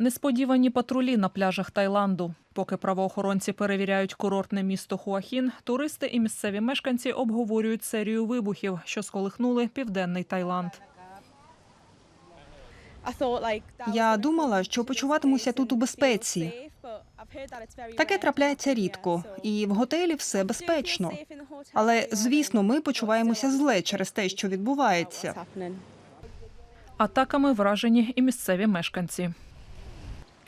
Несподівані патрулі на пляжах Таїланду. Поки правоохоронці перевіряють курортне місто Хуахін, туристи і місцеві мешканці обговорюють серію вибухів, що сколихнули південний Таїланд. Я думала, що почуватимуся тут у безпеці. Таке трапляється рідко, і в готелі все безпечно. Але звісно, ми почуваємося зле через те, що відбувається. Атаками вражені і місцеві мешканці.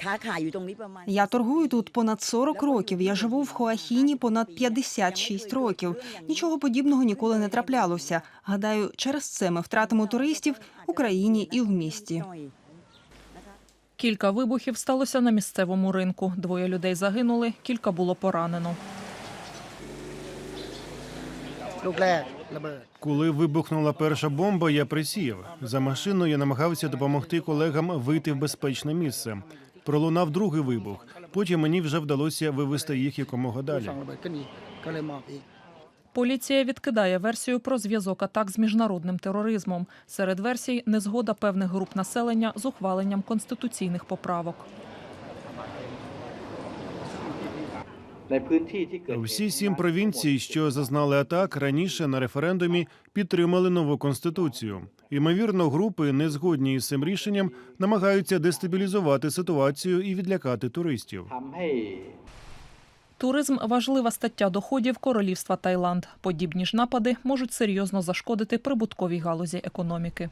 ค้าขายอยู่ตรงนี้ประมาณ Я торгую тут понад 40 років. Я живу в Хоахіні понад 56 років. Нічого подібного ніколи не траплялося. Гадаю, через це ми втратимо туристів в Україні і в місті. หน่อย Кілька вибухів сталося на місцевому ринку. Двоє людей загинули, кілька було поранено. ลูกแรกระเบิด Коли вибухнула перша бомба, я присів. За машиною я намагався допомогти колегам вийти в безпечне місце. Пролунав другий вибух. Потім мені вже вдалося вивести їх якомога далі. Поліція відкидає версію про зв'язок атак з міжнародним тероризмом. Серед версій незгода певних груп населення з ухваленням конституційних поправок. ในพื้นที่ที่เกิดเหตุ Всі сім провінцій, що зазнали атак, раніше на референдумі підтримали нову конституцію. Ймовірно, групи, не згодні із цим рішенням, намагаються дестабілізувати ситуацію і відлякати туристів. ทำให้ Туризм важлива стаття доходів королівства Таїланд. Подібні ж напади можуть серйозно зашкодити прибутковій галузі економіки.